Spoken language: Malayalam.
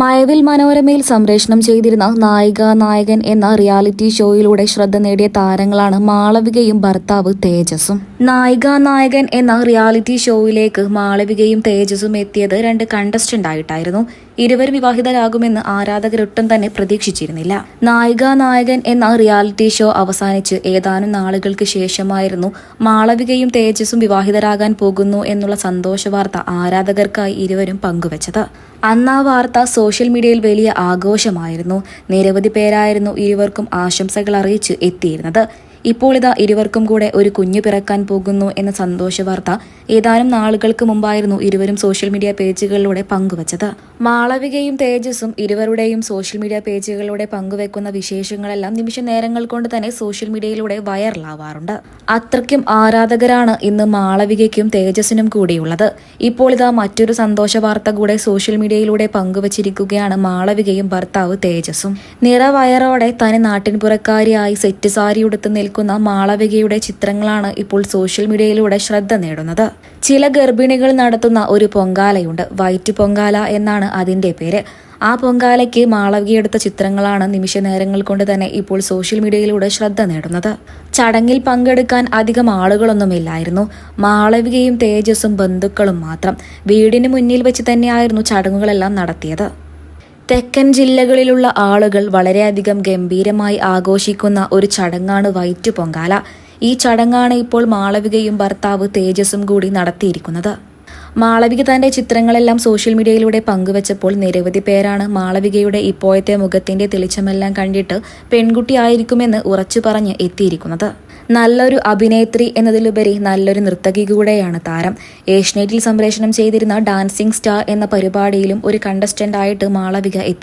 മഴവിൽ മനോരമയിൽ സംപ്രേഷണം ചെയ്തിരുന്ന നായിക നായകൻ എന്ന റിയാലിറ്റി ഷോയിലൂടെ ശ്രദ്ധ നേടിയ താരങ്ങളാണ് മാളവികയും ഭർത്താവ് തേജസും നായിക നായകൻ എന്ന റിയാലിറ്റി ഷോയിലേക്ക് മാളവികയും തേജസും എത്തിയത് രണ്ട് കണ്ടസ്റ്റന്റ് ആയിട്ടായിരുന്നു ഇരുവരും വിവാഹിതരാകുമെന്ന് ആരാധകരൊട്ടും തന്നെ പ്രതീക്ഷിച്ചിരുന്നില്ല. നായിക നായകൻ എന്ന റിയാലിറ്റി ഷോ അവസാനിച്ച് ഏതാനും നാളുകൾക്ക് ശേഷമായിരുന്നു മാളവികയും തേജസും വിവാഹിതരാകാൻ പോകുന്നു എന്നുള്ള സന്തോഷ വാർത്ത ആരാധകർക്കായി ഇരുവരും പങ്കുവച്ചത്. അന്നാ വാർത്ത സോഷ്യൽ മീഡിയയിൽ വലിയ ആഘോഷമായിരുന്നു. നിരവധി പേരായിരുന്നു ഇരുവർക്കും ആശംസകൾ അറിയിച്ച് എത്തിയിരുന്നത്. ഇപ്പോൾ ഇതാ ഇരുവർക്കും കൂടെ ഒരു കുഞ്ഞു പിറക്കാൻ പോകുന്നു എന്ന സന്തോഷ വാർത്ത ഏതാനും നാളുകൾക്ക് മുമ്പായിരുന്നു ഇരുവരും സോഷ്യൽ മീഡിയ പേജുകളിലൂടെ പങ്കുവച്ചത്. മാളവികയും തേജസും ഇരുവരുടെയും സോഷ്യൽ മീഡിയ പേജുകളിലൂടെ പങ്കുവെക്കുന്ന വിശേഷങ്ങളെല്ലാം നിമിഷ നേരങ്ങൾ കൊണ്ട് തന്നെ സോഷ്യൽ മീഡിയയിലൂടെ വൈറലാവാറുണ്ട്. അത്രയ്ക്കും ആരാധകരാണ് ഇന്ന് മാളവികയ്ക്കും തേജസിനും കൂടിയുള്ളത്. ഇപ്പോൾ ഇതാ മറ്റൊരു സന്തോഷ വാർത്ത കൂടെ സോഷ്യൽ മീഡിയയിലൂടെ പങ്കുവച്ചിരിക്കുകയാണ് മാളവികയും ഭർത്താവ് തേജസും നിറവയറോടെ തന്നെ നാട്ടിൻപുറക്കാരിയായി സെറ്റ് സാരി ഉടുത്ത് നിൽക്കുന്ന മാളവികയുടെ ചിത്രങ്ങളാണ് ഇപ്പോൾ സോഷ്യൽ മീഡിയയിലൂടെ ശ്രദ്ധ നേടുന്നത്. ചില ഗർഭിണികൾ നടത്തുന്ന ഒരു പൊങ്കാലയുണ്ട്. വൈറ്റ് പൊങ്കാല എന്നാണ് അതിന്റെ പേര്. ആ പൊങ്കാലയ്ക്ക് മാളവികയെടുത്ത ചിത്രങ്ങളാണ് നിമിഷ നേരങ്ങൾ കൊണ്ട് തന്നെ ഇപ്പോൾ സോഷ്യൽ മീഡിയയിലൂടെ ശ്രദ്ധ നേടുന്നത്. ചടങ്ങിൽ പങ്കെടുക്കാൻ അധികം ആളുകളൊന്നുമില്ലായിരുന്നു. മാളവികയും തേജസ്സും ബന്ധുക്കളും മാത്രം. വീടിന് മുന്നിൽ വെച്ച് തന്നെയായിരുന്നു ചടങ്ങുകളെല്ലാം നടത്തിയത്. തെക്കൻ ജില്ലകളിലുള്ള ആളുകൾ വളരെയധികം ഗംഭീരമായി ആഘോഷിക്കുന്ന ഒരു ചടങ്ങാണ് വൈറ്റ് പൊങ്കാല. ഈ ചടങ്ങാണ് ഇപ്പോൾ മാളവികയും ഭർത്താവ് തേജസും കൂടി നടത്തിയിരിക്കുന്നത്. മാളവിക തന്റെ ചിത്രങ്ങളെല്ലാം സോഷ്യൽ മീഡിയയിലൂടെ പങ്കുവച്ചപ്പോൾ നിരവധി പേരാണ് മാളവികയുടെ ഇപ്പോഴത്തെ മുഖത്തിന്റെ തെളിച്ചമെല്ലാം കണ്ടിട്ട് പെൺകുട്ടിയായിരിക്കുമെന്ന് ഉറച്ചു പറഞ്ഞ് എത്തിയിരിക്കുന്നത്. നല്ലൊരു അഭിനേത്രി എന്നതിലുപരി നല്ലൊരു നർത്തകി കൂടെയാണ് താരം. ഏഷ്യനെറ്റിൽ സംപ്രേഷണം ചെയ്തിരുന്ന ഡാൻസിംഗ് സ്റ്റാർ എന്ന പരിപാടിയിലും ഒരു കണ്ടസ്റ്റന്റ് ആയിട്ട് മാളവിക എത്തി